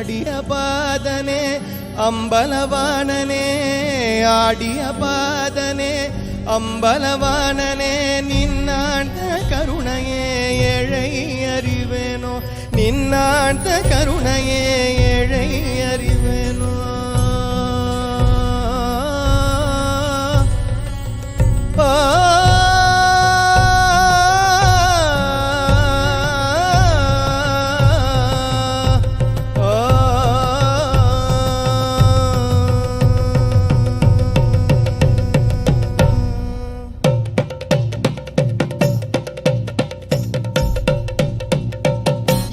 ஆடிய பாதனே அம்பலவாணனே ஆடிய பாதனே அம்பலவாணனே நின்னாண்ட கருணையே ஏழை அறிவேனோ நின்னாண்ட கருணையே ஏழை